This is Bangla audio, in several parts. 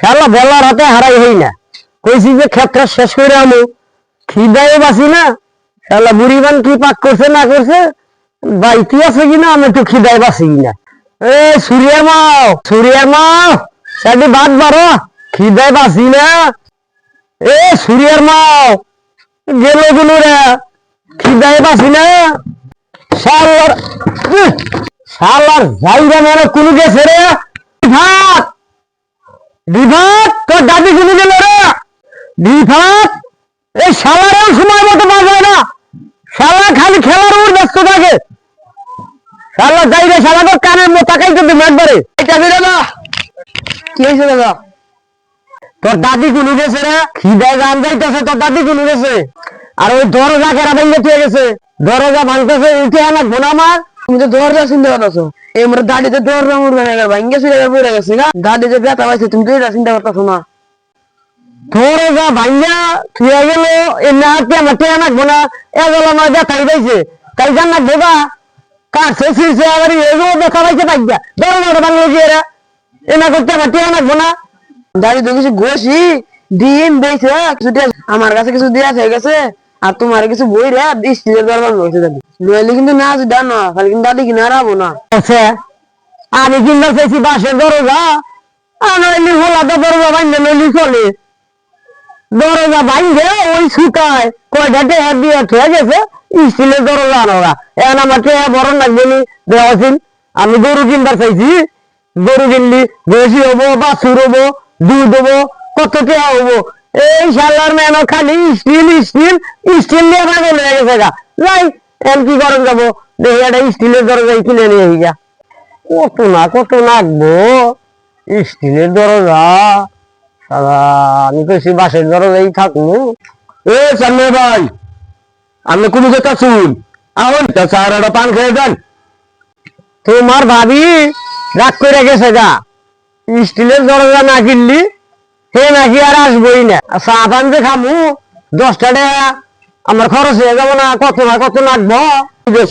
শালা বলার হাতে হারাই হই না। কইছি যে ক্ষেত্র শেষ করে আমু। খিদায় বাসি না। শালা বুড়িবান কি পাক করছে না করছে বাইতি আছে কিনা আমি একটু খিদায় বাসি কিনা এ সুরিয়ার মাও সুরিয়ার মাও সাডি বাদ বারো খিদায় বাসি না। এ সুরিয়ার মাও গেলগুলো রে। খিদায় বাসি না। শালার শালার যাইরা মেরে কুলু গেছে রে। ভাত বিভাগ তোর দাদি শুনে গেল রে। বিভাগ এই শালারও সময় মতো বাজায় না। শালা খালি খেলার উপর ব্যস্ত থাকে। শালা যাই রে শালা তোর কানের কিন্তু একবারে। এটা বেরো না। কি হয়েছে দাদা? তোর দাদি কুলু গেছে রে। খিদায় গান যাইতেছে তোর দাদি কুলু গেছে। আর ওই দরজা কেরা ভেঙে গেছে। দরজা ভাঙতেছে উঠে আনা ঘোনা মার তুমি তো দরজা চিন্তা করতেছো এমরা দাড়িতে দরজা মুড়বে না ভাঙ্গে শুয়ে পড়ে গেছে না দাড়িতে ব্যথা পাইছে, তুমি তো এটা চিন্তা করতেছো না। গেল এ না ঘোনা এগুলো নয় দেখাই পাইছে। তাই জান না বোবা কাছে শিরছে আবার এগো দেখা পাইছে পাইয়া দরজাটা ভাঙলো যে এরা? এনা করতে আমার টেনা ঘোনা দাড়ি তো কিছু ঘষি, ডিম আমার কাছে কিছু দিয়ে আছে গেছে। আর তোমার কিছু বই রে নইলে কিন্তু না খালি কিন্তু দাদি না। আছে আমি কিনতে চাইছি বাসের দরজা, আর নইলে হোলা তো দরজা ভাঙলে নইলে চলে। দরজা ওই শুকায় কয়টা টেহা দিয়ে খেয়ে গেছে, স্টিলের দরজা এখন আমার টেহা বড় লাগবে নি দেওয়াছিল আমি গরু কিনবার চাইছি, গরু কিনলি বেশি হব, বাছুর হব, দুধ হব, কত টেহা হব। এই শালার মেন খালি স্টিল স্টিল স্টিল নিয়ে পাগল হয়ে গেছে গা। যাই, এখন কি করেন যাব? দেখি একটা স্টিলের দরজা কিনে নিয়ে আই গা। কত না, কত নাকবো? স্টিলের দরজা? সারা আমি কইছি বাসের দরজাই থাকব। এ সামনে ভাই আপনি কোনো কথা শুন আউন তা স্যার একটা পান খেয়ে দেন তোমার ভাবি রাগ করে গেছে গা। স্টিলের দরজা না কিনলি? হে নাকি আর আসবই না। চা পান যে খামু দশটা টাকা আমার খরচ হয়ে যাব না কত না কত লাগবো।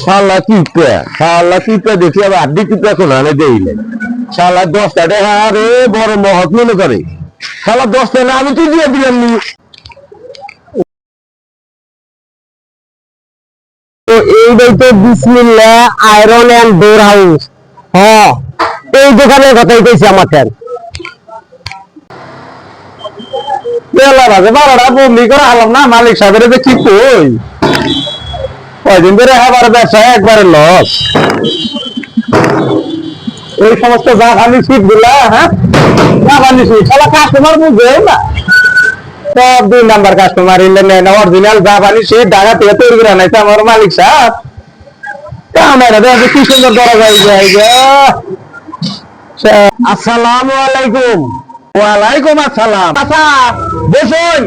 শালা কিপে শালা কিপে দেখি আবার আড্ডি কিপে এখন আনে দেইলে শালা দশটা টাকা আরে বড় মহৎ মনে করে। শালা দশটা না আমি তুই দিয়ে দিলাম নি। এইটাই তো বিসমিল্লা আয়রন এন্ড ডোর হাউস হ্যাঁ এই দোকানের কথাই কইছি আমার বারোটা করে না, মালিক সাহেবের যে কি কই? কয়দিন ধরে ব্যবসা একবারে লস এই সমস্ত শীতগুলা হ্যাঁ? শালা কাস্টমার বুঝে না। সব দুই নাম্বার কাস্টমার ইলে নেয় না অরিজিনাল শীত ঢাকা থেকে তৈরি করে আমার মালিক সাহেব। ক্যামেরা দেখে কি সুন্দর যায় আসসালামু আলাইকুম। ওয়ালাইকুম আসসালাম। চাচা বসুন।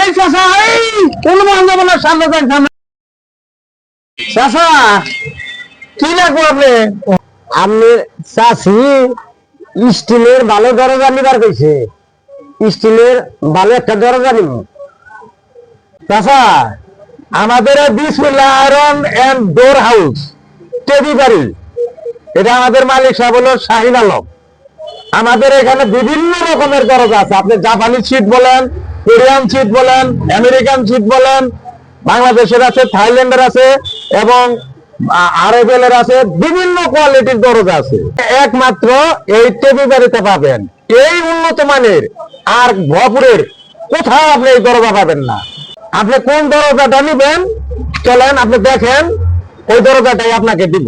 এই চাচা এই কোন বান্ধব না সামনে যান সামনে। চাচা কি লাগবো আপনি? আপনি চাষি স্টিলের ভালো দরজা নিবার কইছে। স্টিলের ভালো একটা দরজা নিব। চাচা আমাদের Bismillah iron and door house টেবি বাড়ি। এটা আমাদের মালিক সাহেব হলো শাহিন আলম। আমাদের এখানে বিভিন্ন রকমের দরজা আছে। আপনি জাপানি সিট বলেন, কোরিয়ান সিট বলেন, আমেরিকান সিট বলেন, বাংলাদেশের আছে, থাইল্যান্ডের আছে, এবং আরবেলের আছে, বিভিন্ন কোয়ালিটির দরজা আছে। একমাত্র এই টেবি বাড়িতে পাবেন। এই উন্নত মানের আর ভপুরের কোথাও আপনি এই দরজা পাবেন না। আপনি কোন দরজাটা নিবেন, চলেন, আপনি দেখেন, ওই দরজাটাই আপনাকে দিব।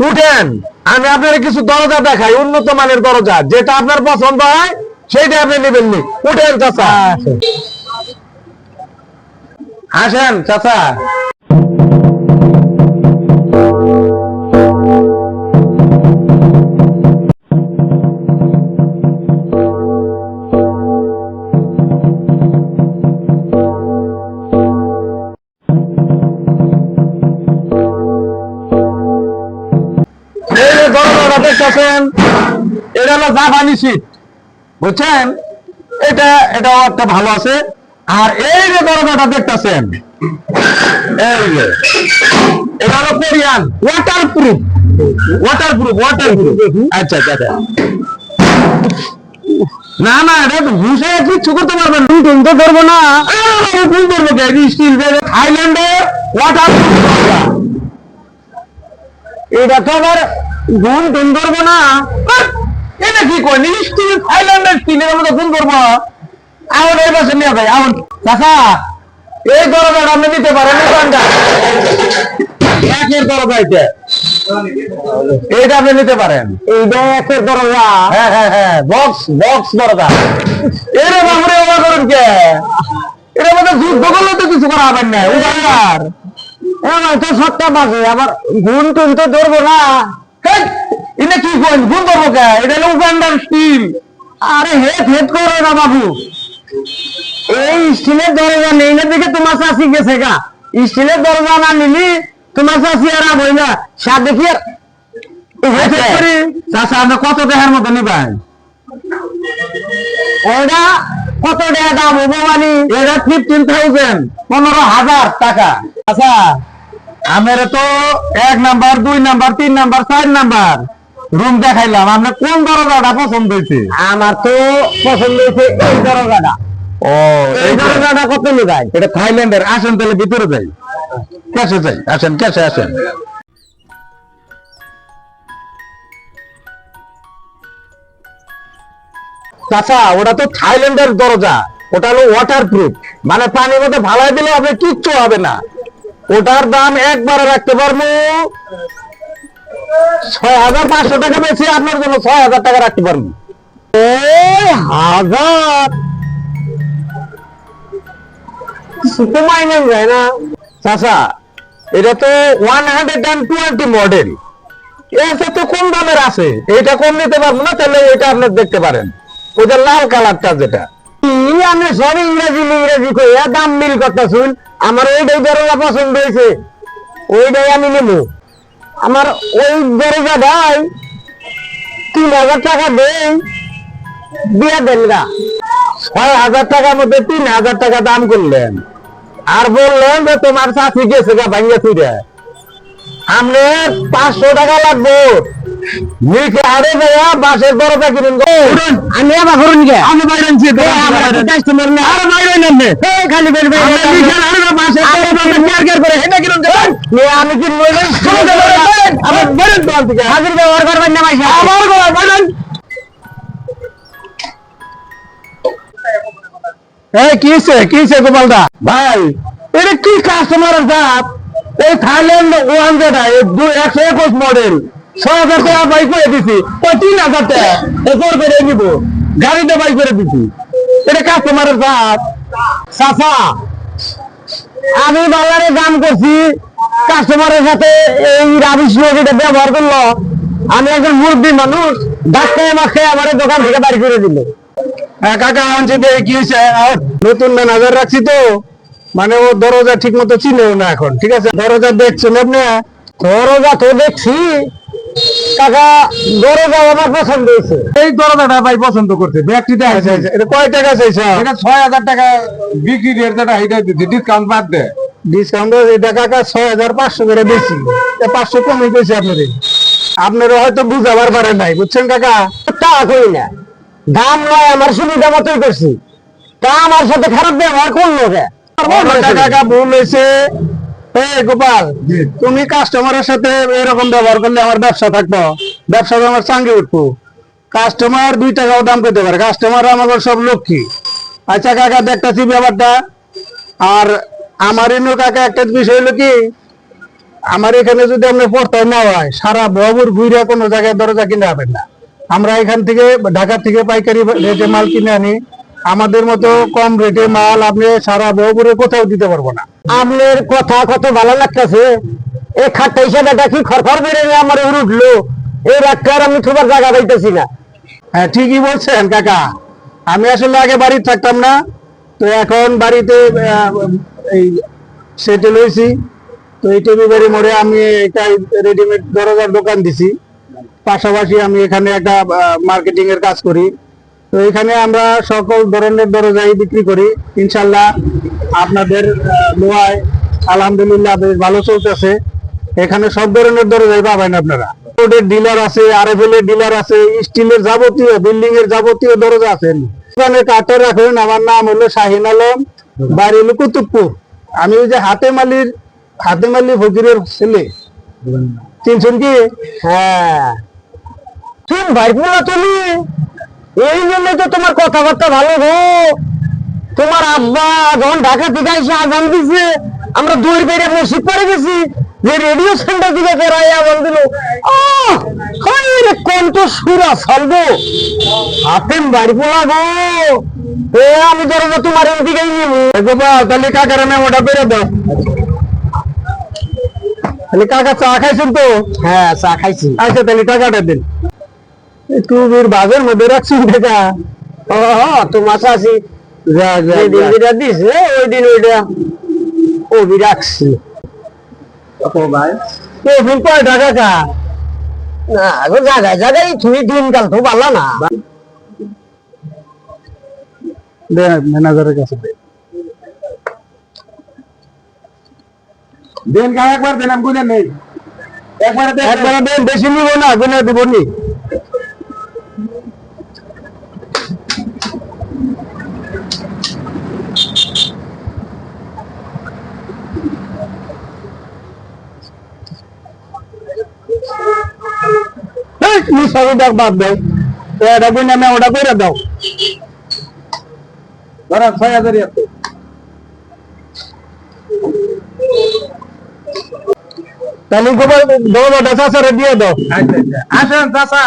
উঠেন আমি আপনার কিছু দরজা দেখাই উন্নত মানের দরজা যেটা আপনার পছন্দ হয় সেইটা আপনি নেবেন নি। উঠেন চাচা। আসেন চাচা। জাপানি সিট বুঝছেন? এটা এটাও একটা ভালো আছে। আর এই যে দরজাটা দেখতেছেন এই যে এটা হলো Korean. Water proof water proof water proof আচ্ছা আচ্ছা। না না এটা ঘুষে কিচ্ছু করতে পারবেন না। তুমি তো ধরবো না। ভুল করব কে? স্টিল থাইল্যান্ডে ওয়াটার এটা তো আবার ঘুম টুন ধরবো না। এটা কি কয়? স্টিল থাইল্যান্ডের স্টিলের মধ্যে ফোন করব। এখন এই বছর নিয়ে ভাই এই দরজাটা আপনি দিতে পারেন দোকানটা। একের দরজা এটা। এইটা আপনি নিতে পারেন। এইটা একের দরজা। হ্যাঁ হ্যাঁ হ্যাঁ বক্স বক্স দরজা। এর বাবরে করেন কে? এর মধ্যে যুদ্ধ করলে তো কিছু করা হবেন না উদার আমার তো সত্তা বাজে আবার ঘুম টুন তো ধরবো না। এটা কি কোন ভুল করব কে এটা হলো উগান্ডার স্টিল আরে হেট হেট করো না বাবু। এই স্টিলের দরজা নেই না দেখে তোমার চাষি গেছে গা। স্টিলের দরজা না নিলি তোমার চাষি আর বই না সার দেখি আর চাষা আপনি কত মতো নিবেন ওটা কত টাকা দাম? হব মানে এটা ফিফটিন থাউজেন্ড পনেরো হাজার টাকা। আচ্ছা। আমার তো এক নাম্বার দুই নাম্বার তিন নাম্বার চার নাম্বার। রুম দেখাইলাম আপনার কোন দরজাটা পছন্দ হয়েছে? আমার তো পছন্দ হয়েছে এই দরজাটা। ও এই দরজাটা কত নিবাই? এটা থাইল্যান্ডের আসেন তাহলে ভিতরে যাই। ক্যাশে যাই আসেন ক্যাশে আসেন। চাচা ওটা তো থাইল্যান্ডের দরজা। ওটা হলো ওয়াটার প্রুফ মানে পানির মধ্যে ভালাই দিলে আপনি কিচ্ছু হবে না। ওটার দাম একবারে রাখতে পারব ছয় হাজার পাঁচশো টাকা বেশি, আপনার জন্য ছয় হাজার টাকা রাখতে পারব। হাজার। যায় না। চাচা, এটা তো one hundred and twenty model এটা তো কম দামের আছে। এটা কম নিতে পারব না, তাহলে এটা আপনি দেখতে পারেন। ওই যে লাল কালারটা যেটা। আমি সব ইংরেজি ইংরেজি কইয়া দাম মিল শুন আমার ওইটাই দরজা পছন্দ হয়েছে। ওইটাই আমি নেব। আমার ওই দরজা ভাই, তিন হাজার টাকা দেই বিয়া দেন গা। ছয় হাজার টাকার মধ্যে তিন হাজার টাকা দাম করলেন। আর বললেন যে তোমার চাষি গেছে গা, ভাঙ্গে ফিরে আমরা পাঁচশো টাকা লাগবে। নিচে হারে যাইয়া বাসের দরজা কিনুন গো আমি আবার করুন গে আমি বাইরে আনছি তো। কাস্টমার না আরে বাইরে নেন নে। এই খালি বের বের আমরা বিশাল হারে না বাসের দরজা কেয়ার কেয়ার করে হেঁটে কিনুন যাবেন আমি কি বলবেন আবার বেরেন তো থেকে। হাজির ব্যবহার করবেন না আবার গো বাইরেন এই গোপালদা ভাই এটা কি কাস্টমারের জাত? এই থাইল্যান্ড ওয়ান যেটা একশো একুশ মডেল ছয় হাজার টাকা বাই করে দিছি। ওই তিন হাজার টাকা। এরপর করে নিব। গাড়িতে বাই করে দিছি। এটা কাস্টমারের জাত চাচা আমি বাজারে দাম করছি। কাস্টমারের সাথে এই রাবিশ ব্যবহার করল। আমি একজন মুরব্বী মানুষ। ডাক্তার মাকে আমার দোকান থেকে বাড়ি করে দিল। হ্যাঁ কাকা কি হয়েছে? নতুন ম্যানেজার রাখছি তো। মানে ও দরজা ঠিক মতো চিনেও না এখন ঠিক আছে? দরজা দেখছেন আপনি? দরজা তো দেখছি। কাকা দরজা আমার পছন্দ হয়েছে। এই দরজাটা ভাই পছন্দ করছে ব্যাগটিতে এটা কয় টাকা চাইছে এটা ছয় হাজার টাকা বিক্রি রেট যেটা এটা দিচ্ছে ডিসকাউন্ট বাদ দে। ডিসকাউন্ট এটা কাকা ছয় হাজার পাঁচশো করে বেশি। পাঁচশো আপনাদের। আপনারা হয়তো বুঝাবার পারেন নাই বুঝছেন কাকা? তা করি না দাম নয় আমার সুবিধা মতোই করছি। তা আমার সাথে খারাপ ব্যবহার করল কাকা ভুল হয়েছে। গোপাল তুমি কাস্টমারের সাথে এরকম ব্যবহার করলে আমার ব্যবসা থাকব। ব্যবসা আমার চাঙ্গে উঠবো। কাস্টমার দুই টাকাও দাম পেতে পারে। কাস্টমার আমাদের সব লক্ষ্মী। আচ্ছা কাকা দেখতেছি ব্যাপারটা। আর আমার এমনি কাকা একটা বিষয় হলো কি আমার এখানে যদি আপনি পড়তে না হয় সারা বহবুর ঘুরে কোনো জায়গায় দরজা কিনে হবেন না। আমরা এখান থেকে ঢাকা থেকে পাইকারি রেটে মাল কিনে আনি। আমাদের মতো কম রেটে মাল আপনি সারা বহবুরে কোথাও দিতে পারব না। আপনার কথা কত ভালো লাগতেছে? এই খাট্টা হিসাবে কি খরখর বেড়ে আমার উঠল। এই রাতটা আমি তোমার জায়গা পাইতেছি না। হ্যাঁ ঠিকই বলছেন, কাকা। আমি আসলে আগে বাড়িতে থাকতাম না, তো এখন বাড়িতে এই সেটেল হয়েছি তো এই টেবি বাড়ি মোড়ে আমি একটা রেডিমেড দরজার দোকান দিছি। পাশাপাশি আমি এখানে একটা মার্কেটিং এর কাজ করি। তো এখানে আমরা সকল ধরনের দরজাই বিক্রি করি। ইনশাল্লাহ আপনাদের দোয়ায় আলহামদুলিল্লাহ বেশ ভালো চলতেছে। এখানে সব ধরনের দরজাই পাবেন আপনারা। রোডের ডিলার আছে এর ডিলার আছে, স্টিলের যাবতীয় বিল্ডিং এর যাবতীয় দরজা আছে এখানে কাঠে রাখেন, আমার নাম হলো শাহিন আলম, বাড়ি হলো কুতুবপুর। আমি ওই যে হাতেমালির, হাতেমালি ফকিরের ছেলে। চিনছেন কি? হ্যাঁ। তুমি না তুমি। এই জন্য তো তোমার কথাবার্তা ভালো গো। তোমার আব্বা যখন ঢাকা থেকে এসে আজান দিছে আমরা দূর বেড়ে মসজিদ পড়ে গেছি যে রেডিও সেন্টার থেকে ফেরাই আজান দিল। সুরা হাতেম বাড়ি পোলা গো। এ আমি ধরো তোমার এদিকেই নিব। তাহলে কাকার নাম ওটা বেড়ে দাও। তাহলে কাকা চা খাইছেন তো? হ্যাঁ চা খাইছি। আচ্ছা তাহলে টাকাটা দিন। তুমি বাজার মধ্যে রাখছেন টাকা ও তোমার চাষি যা যা যেদিন যেটা দিছে ওই দিন ওইটা ওবি রাখছি। ভাই। ফুল কয় টাকা কা? না গো জায়গায় জায়গায় তুমি দিনকাল তো পারলা না। দে ম্যানেজারের কাছে দে দেন কা একবার দেন আমি গুনে নেই। একবার দেন একবার দেন বেশি নিব না গুনে দিব নি। সবই ডাক বাদ দাও এটা গুনে আমি ওটা করে দাও। ধরা ছয় হাজার তাহলে গোবর গোবরটা চাষারে দিয়ে দাও। আসেন চাষা